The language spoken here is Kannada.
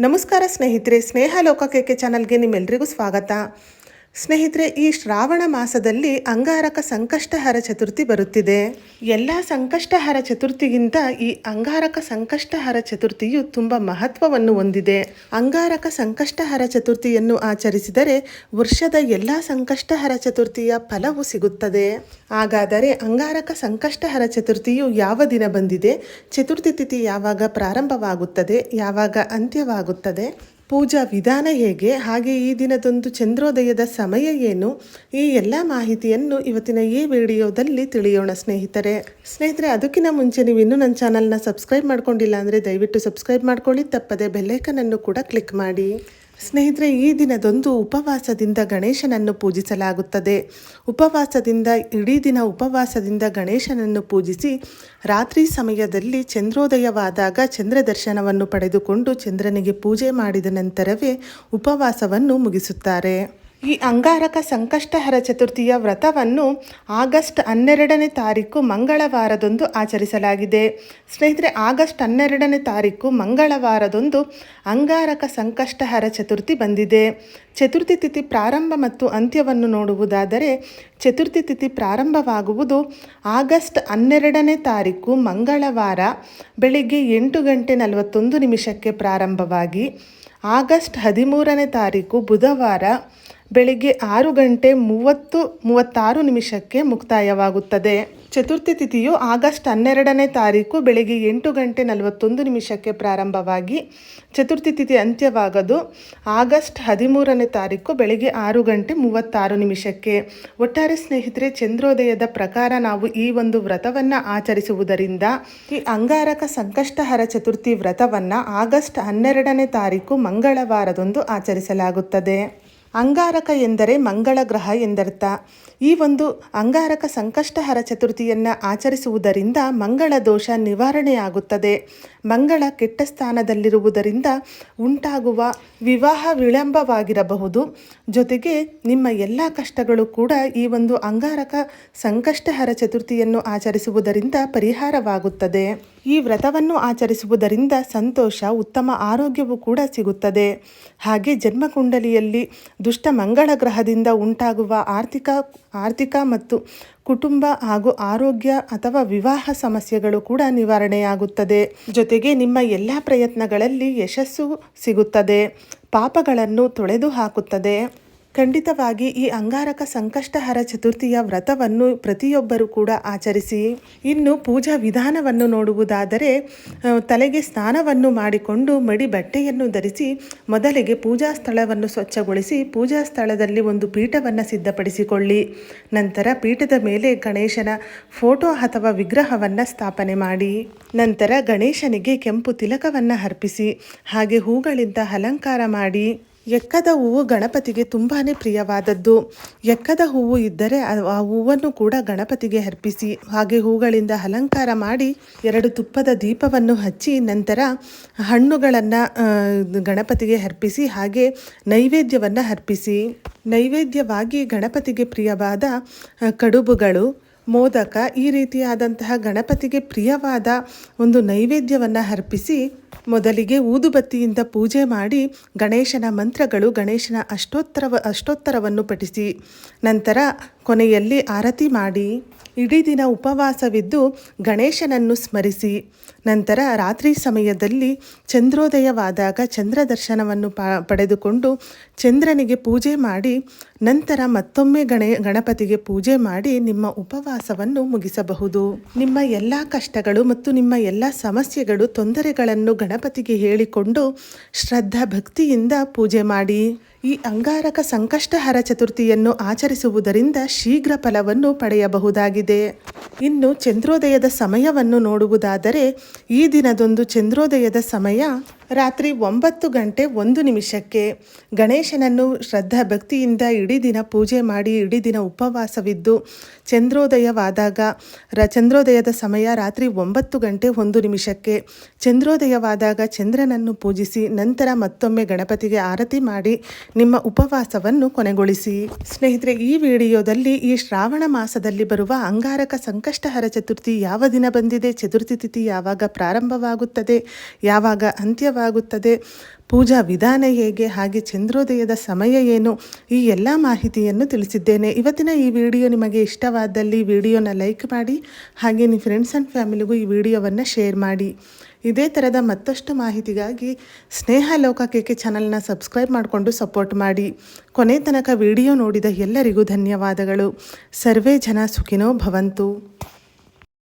ನಮಸ್ಕಾರ ಸ್ನೇಹಿತರೆ ಸ್ನೇಹ ಲೋಕಕ್ಕೆ ಚಾನಲ್ಗೆ ನಿಮ್ಮೆಲ್ರಿಗೂ ಸ್ವಾಗತ ಸ್ನೇಹಿತರೆ, ಈ ಶ್ರಾವಣ ಮಾಸದಲ್ಲಿ ಅಂಗಾರಕ ಸಂಕಷ್ಟಹರ ಚತುರ್ಥಿ ಬರುತ್ತಿದೆ. ಎಲ್ಲ ಸಂಕಷ್ಟಹರ ಚತುರ್ಥಿಗಿಂತ ಈ ಅಂಗಾರಕ ಸಂಕಷ್ಟಹರ ಚತುರ್ಥಿಯು ತುಂಬ ಮಹತ್ವವನ್ನು ಹೊಂದಿದೆ. ಅಂಗಾರಕ ಸಂಕಷ್ಟಹರ ಚತುರ್ಥಿಯನ್ನು ಆಚರಿಸಿದರೆ ವರ್ಷದ ಎಲ್ಲ ಸಂಕಷ್ಟಹರ ಚತುರ್ಥಿಯ ಫಲವು ಸಿಗುತ್ತದೆ. ಹಾಗಾದರೆ ಅಂಗಾರಕ ಸಂಕಷ್ಟಹರ ಚತುರ್ಥಿಯು ಯಾವ ದಿನ ಬಂದಿದೆ? ಚತುರ್ಥಿ ತಿಥಿ ಯಾವಾಗ ಪ್ರಾರಂಭವಾಗುತ್ತದೆ? ಯಾವಾಗ ಅಂತ್ಯವಾಗುತ್ತದೆ? ಪೂಜಾ ವಿಧಾನ ಹೇಗೆ? ಹಾಗೆ ಈ ದಿನದೊಂದು ಚಂದ್ರೋದಯದ ಸಮಯ ಏನು? ಈ ಎಲ್ಲ ಮಾಹಿತಿಯನ್ನು ಇವತ್ತಿನ ಈ ವಿಡಿಯೋದಲ್ಲಿ ತಿಳಿಯೋಣ ಸ್ನೇಹಿತರೆ. ಸ್ನೇಹಿತರೆ, ಅದಕ್ಕಿಂತ ಮುಂಚೆ ನೀವು ಇನ್ನೂ ನನ್ನ ಚಾನಲ್ನ ಸಬ್ಸ್ಕ್ರೈಬ್ ಮಾಡ್ಕೊಂಡಿಲ್ಲ ಅಂದರೆ ದಯವಿಟ್ಟು ಸಬ್ಸ್ಕ್ರೈಬ್ ಮಾಡ್ಕೊಳ್ಳಿ. ತಪ್ಪದೆ ಬೆಲ್ಲೈಕನನ್ನು ಕೂಡ ಕ್ಲಿಕ್ ಮಾಡಿ. ಸ್ನೇಹಿತರೆ, ಈ ದಿನದೊಂದು ಉಪವಾಸದಿಂದ ಗಣೇಶನನ್ನು ಪೂಜಿಸಲಾಗುತ್ತದೆ. ಉಪವಾಸದಿಂದ, ಇಡೀ ದಿನ ಉಪವಾಸದಿಂದ ಗಣೇಶನನ್ನು ಪೂಜಿಸಿ ರಾತ್ರಿ ಸಮಯದಲ್ಲಿ ಚಂದ್ರೋದಯವಾದಾಗ ಚಂದ್ರ ದರ್ಶನವನ್ನು ಪಡೆದುಕೊಂಡು ಚಂದ್ರನಿಗೆ ಪೂಜೆ ಮಾಡಿದ ನಂತರವೇ ಉಪವಾಸವನ್ನು ಮುಗಿಸುತ್ತಾರೆ. ಈ ಅಂಗಾರಕ ಸಂಕಷ್ಟಹರ ಚತುರ್ಥಿಯ ವ್ರತವನ್ನು ಆಗಸ್ಟ್ ಹನ್ನೆರಡನೇ ತಾರೀಕು ಮಂಗಳವಾರದಂದು ಆಚರಿಸಲಾಗಿದೆ. ಸ್ನೇಹಿತರೆ, ಆಗಸ್ಟ್ ಹನ್ನೆರಡನೇ ತಾರೀಕು ಮಂಗಳವಾರದಂದು ಅಂಗಾರಕ ಸಂಕಷ್ಟಹರ ಚತುರ್ಥಿ ಬಂದಿದೆ. ಚತುರ್ಥಿ ತಿಥಿ ಪ್ರಾರಂಭ ಮತ್ತು ಅಂತ್ಯವನ್ನು ನೋಡುವುದಾದರೆ, ಚತುರ್ಥಿ ತಿಥಿ ಪ್ರಾರಂಭವಾಗುವುದು ಆಗಸ್ಟ್ ಹನ್ನೆರಡನೇ ತಾರೀಕು ಮಂಗಳವಾರ ಬೆಳಿಗ್ಗೆ ಎಂಟು ಗಂಟೆ ನಲವತ್ತೊಂದು ನಿಮಿಷಕ್ಕೆ ಪ್ರಾರಂಭವಾಗಿ, ಆಗಸ್ಟ್ ಹದಿಮೂರನೇ ತಾರೀಕು ಬುಧವಾರ ಬೆಳಿಗ್ಗೆ ಆರು ಗಂಟೆ ಮೂವತ್ತು, ಮೂವತ್ತಾರು ನಿಮಿಷಕ್ಕೆ ಮುಕ್ತಾಯವಾಗುತ್ತದೆ. ಚತುರ್ಥಿ ತಿಥಿಯು ಆಗಸ್ಟ್ ಹನ್ನೆರಡನೇ ತಾರೀಕು ಬೆಳಿಗ್ಗೆ ಎಂಟು ಗಂಟೆ ನಲವತ್ತೊಂದು ನಿಮಿಷಕ್ಕೆ ಪ್ರಾರಂಭವಾಗಿ ಚತುರ್ಥಿ ತಿಥಿ ಅಂತ್ಯವಾಗದು. ಆಗಸ್ಟ್ ಹದಿಮೂರನೇ ತಾರೀಕು ಬೆಳಿಗ್ಗೆ ಆರು ಗಂಟೆ ಮೂವತ್ತಾರು ನಿಮಿಷಕ್ಕೆ. ಒಟ್ಟಾರೆ ಸ್ನೇಹಿತರೆ, ಚಂದ್ರೋದಯದ ಪ್ರಕಾರ ನಾವು ಈ ಒಂದು ವ್ರತವನ್ನು ಆಚರಿಸುವುದರಿಂದ ಈ ಅಂಗಾರಕ ಸಂಕಷ್ಟಹರ ಚತುರ್ಥಿ ವ್ರತವನ್ನು ಆಗಸ್ಟ್ ಹನ್ನೆರಡನೇ ತಾರೀಕು ಮಂಗಳವಾರದಂದು ಆಚರಿಸಲಾಗುತ್ತದೆ. ಅಂಗಾರಕ ಎಂದರೆ ಮಂಗಳ ಗ್ರಹ ಎಂದರ್ಥ. ಈ ಒಂದು ಅಂಗಾರಕ ಸಂಕಷ್ಟಹರ ಚತುರ್ಥಿಯನ್ನು ಆಚರಿಸುವುದರಿಂದ ಮಂಗಳ ದೋಷ ನಿವಾರಣೆಯಾಗುತ್ತದೆ. ಮಂಗಳ ಕೆಟ್ಟ ಸ್ಥಾನದಲ್ಲಿರುವುದರಿಂದ ಉಂಟಾಗುವ ವಿವಾಹ ವಿಳಂಬವಾಗಿರಬಹುದು. ಜೊತೆಗೆ ನಿಮ್ಮ ಎಲ್ಲ ಕಷ್ಟಗಳು ಕೂಡ ಈ ಒಂದು ಅಂಗಾರಕ ಸಂಕಷ್ಟಹರ ಚತುರ್ಥಿಯನ್ನು ಆಚರಿಸುವುದರಿಂದ ಪರಿಹಾರವಾಗುತ್ತದೆ. ಈ ವ್ರತವನ್ನು ಆಚರಿಸುವುದರಿಂದ ಸಂತೋಷ, ಉತ್ತಮ ಆರೋಗ್ಯವೂ ಕೂಡ ಸಿಗುತ್ತದೆ. ಹಾಗೆ ಜನ್ಮಕುಂಡಲಿಯಲ್ಲಿ ದುಷ್ಟ ಮಂಗಳ ಗ್ರಹದಿಂದ ಉಂಟಾಗುವ ಆರ್ಥಿಕ ಆರ್ಥಿಕ ಮತ್ತು ಕುಟುಂಬ ಹಾಗೂ ಆರೋಗ್ಯ ಅಥವಾ ವಿವಾಹ ಸಮಸ್ಯೆಗಳು ಕೂಡ ನಿವಾರಣೆಯಾಗುತ್ತದೆ. ಜೊತೆಗೆ ನಿಮ್ಮ ಎಲ್ಲ ಪ್ರಯತ್ನಗಳಲ್ಲಿ ಯಶಸ್ಸು ಸಿಗುತ್ತದೆ. ಪಾಪಗಳನ್ನು ತೊಳೆದು ಹಾಕುತ್ತದೆ ಖಂಡಿತವಾಗಿ ಈ ಅಂಗಾರಕ ಸಂಕಷ್ಟಹರ ಚತುರ್ಥಿಯ ವ್ರತವನ್ನು ಪ್ರತಿಯೊಬ್ಬರು ಕೂಡ ಆಚರಿಸಿ, ಇನ್ನು ಪೂಜಾ ವಿಧಾನವನ್ನು ನೋಡುವುದಾದರೆ ತಲೆಗೆ ಸ್ನಾನವನ್ನು ಮಾಡಿಕೊಂಡು ಮಡಿ ಬಟ್ಟೆಯನ್ನು ಧರಿಸಿ ಮೊದಲಿಗೆ ಪೂಜಾ ಸ್ಥಳವನ್ನು ಸ್ವಚ್ಛಗೊಳಿಸಿ, ಪೂಜಾ ಸ್ಥಳದಲ್ಲಿ ಒಂದು ಪೀಠವನ್ನು ಸಿದ್ಧಪಡಿಸಿಕೊಳ್ಳಿ. ನಂತರ ಪೀಠದ ಮೇಲೆ ಗಣೇಶನ ಫೋಟೋ ಅಥವಾ ವಿಗ್ರಹವನ್ನು ಸ್ಥಾಪನೆ ಮಾಡಿ. ನಂತರ ಗಣೇಶನಿಗೆ ಕೆಂಪು ತಿಲಕವನ್ನು ಅರ್ಪಿಸಿ, ಹಾಗೆ ಹೂಗಳಿಂದ ಅಲಂಕಾರ ಮಾಡಿ. ಎಕ್ಕದ ಹೂವು ಗಣಪತಿಗೆ ತುಂಬಾ ಪ್ರಿಯವಾದದ್ದು. ಎಕ್ಕದ ಹೂವು ಇದ್ದರೆ ಆ- ಹೂವನ್ನು ಕೂಡ ಗಣಪತಿಗೆ ಅರ್ಪಿಸಿ, ಹಾಗೆ ಹೂಗಳಿಂದ ಅಲಂಕಾರ ಮಾಡಿ ಎರಡು ತುಪ್ಪದ ದೀಪವನ್ನು ಹಚ್ಚಿ ನಂತರ ಹಣ್ಣುಗಳನ್ನು ಗಣಪತಿಗೆ ಅರ್ಪಿಸಿ, ಹಾಗೆ ನೈವೇದ್ಯವನ್ನು ಅರ್ಪಿಸಿ. ನೈವೇದ್ಯವಾಗಿ ಗಣಪತಿಗೆ ಪ್ರಿಯವಾದ ಕಡುಬುಗಳು, ಮೋದಕ ಈ ರೀತಿಯಾದಂತಹ ಗಣಪತಿಗೆ ಪ್ರಿಯವಾದ ಒಂದು ನೈವೇದ್ಯವನ್ನು ಅರ್ಪಿಸಿ ಮೊದಲಿಗೆ ಊದುಬತ್ತಿಯಿಂದ ಪೂಜೆ ಮಾಡಿ ಗಣೇಶನ ಮಂತ್ರಗಳು ಗಣೇಶನ ಅಷ್ಟೋತ್ತರ ಅಷ್ಟೋತ್ತರವನ್ನು ಪಠಿಸಿ. ನಂತರ ಕೊನೆಯಲ್ಲಿ ಆರತಿ ಮಾಡಿ. ಇಡೀ ದಿನ ಉಪವಾಸವಿದ್ದು ಗಣೇಶನನ್ನು ಸ್ಮರಿಸಿ. ನಂತರ ರಾತ್ರಿ ಸಮಯದಲ್ಲಿ ಚಂದ್ರೋದಯವಾದಾಗ ಚಂದ್ರ ದರ್ಶನವನ್ನು ಪಡೆದುಕೊಂಡು ಚಂದ್ರನಿಗೆ ಪೂಜೆ ಮಾಡಿ, ನಂತರ ಮತ್ತೊಮ್ಮೆ ಗಣೇ ಗಣಪತಿಗೆ ಪೂಜೆ ಮಾಡಿ ನಿಮ್ಮ ಉಪವಾಸವನ್ನು ಮುಗಿಸಬಹುದು. ನಿಮ್ಮ ಎಲ್ಲ ಕಷ್ಟಗಳು ಮತ್ತು ನಿಮ್ಮ ಎಲ್ಲ ಸಮಸ್ಯೆಗಳು, ತೊಂದರೆಗಳನ್ನು ಗಣಪತಿಗೆ ಹೇಳಿಕೊಂಡು ಶ್ರದ್ಧಾ ಭಕ್ತಿಯಿಂದ ಪೂಜೆ ಮಾಡಿ. ಈ ಅಂಗಾರಕ ಸಂಕಷ್ಟಹರ ಚತುರ್ಥಿಯನ್ನು ಆಚರಿಸುವುದರಿಂದ ಶೀಘ್ರ ಫಲವನ್ನು ಪಡೆಯಬಹುದಾಗಿದೆ. ಇನ್ನು ಚಂದ್ರೋದಯದ ಸಮಯವನ್ನು ನೋಡುವುದಾದರೆ ಈ ದಿನದೊಂದು ಚಂದ್ರೋದಯದ ಸಮಯ ರಾತ್ರಿ ಒಂಬತ್ತು ಗಂಟೆ ಒಂದು ನಿಮಿಷಕ್ಕೆ. ಗಣೇಶನನ್ನು ಶ್ರದ್ಧಾ ಭಕ್ತಿಯಿಂದ ಇಡೀ ದಿನ ಪೂಜೆ ಮಾಡಿ ಇಡೀ ದಿನ ಉಪವಾಸವಿದ್ದು ಚಂದ್ರೋದಯವಾದಾಗ ರ ಚಂದ್ರೋದಯದ ಸಮಯ ರಾತ್ರಿ ಒಂಬತ್ತು ಗಂಟೆ ಒಂದು ನಿಮಿಷಕ್ಕೆ. ಚಂದ್ರೋದಯವಾದಾಗ ಚಂದ್ರನನ್ನು ಪೂಜಿಸಿ ನಂತರ ಮತ್ತೊಮ್ಮೆ ಗಣಪತಿಗೆ ಆರತಿ ಮಾಡಿ ನಿಮ್ಮ ಉಪವಾಸವನ್ನು ಕೊನೆಗೊಳಿಸಿ. ಸ್ನೇಹಿತರೆ, ಈ ವಿಡಿಯೋದಲ್ಲಿ ಈ ಶ್ರಾವಣ ಮಾಸದಲ್ಲಿ ಬರುವ ಅಂಗಾರಕ ಸಂಕಷ್ಟಹರ ಚತುರ್ಥಿ ಯಾವ ದಿನ ಬಂದಿದೆ, ಚತುರ್ಥಿ ತಿಥಿ ಯಾವಾಗ ಪ್ರಾರಂಭವಾಗುತ್ತದೆ, ಯಾವಾಗ ಅಂತ್ಯವಾಗುತ್ತದೆ, ಪೂಜಾ ವಿಧಾನ ಹೇಗೆ, ಹಾಗೆ ಚಂದ್ರೋದಯದ ಸಮಯ ಏನು, ಈ ಎಲ್ಲ ಮಾಹಿತಿಯನ್ನು ತಿಳಿಸಿದ್ದೇನೆ. ಇವತ್ತಿನ ಈ ವಿಡಿಯೋ ನಿಮಗೆ ಇಷ್ಟವಾದಲ್ಲಿ ವಿಡಿಯೋನ ಲೈಕ್ ಮಾಡಿ, ಹಾಗೆ ನಿಮ್ಮ ಫ್ರೆಂಡ್ಸ್ ಆ್ಯಂಡ್ ಫ್ಯಾಮಿಲಿಗೂ ಈ ವಿಡಿಯೋವನ್ನು ಶೇರ್ ಮಾಡಿ. ಇದೇ ಥರದ ಮತ್ತಷ್ಟು ಮಾಹಿತಿಗಾಗಿ ಸ್ನೇಹ ಲೋಕ ಕೆ ಚಾನಲ್ನ ಸಬ್ಸ್ಕ್ರೈಬ್ ಮಾಡಿಕೊಂಡು ಸಪೋರ್ಟ್ ಮಾಡಿ. ಕೊನೆ ತನಕ ವಿಡಿಯೋ ನೋಡಿದ ಎಲ್ಲರಿಗೂ ಧನ್ಯವಾದಗಳು. ಸರ್ವೇ ಜನ ಸುಖಿನೋ ಭವಂತು.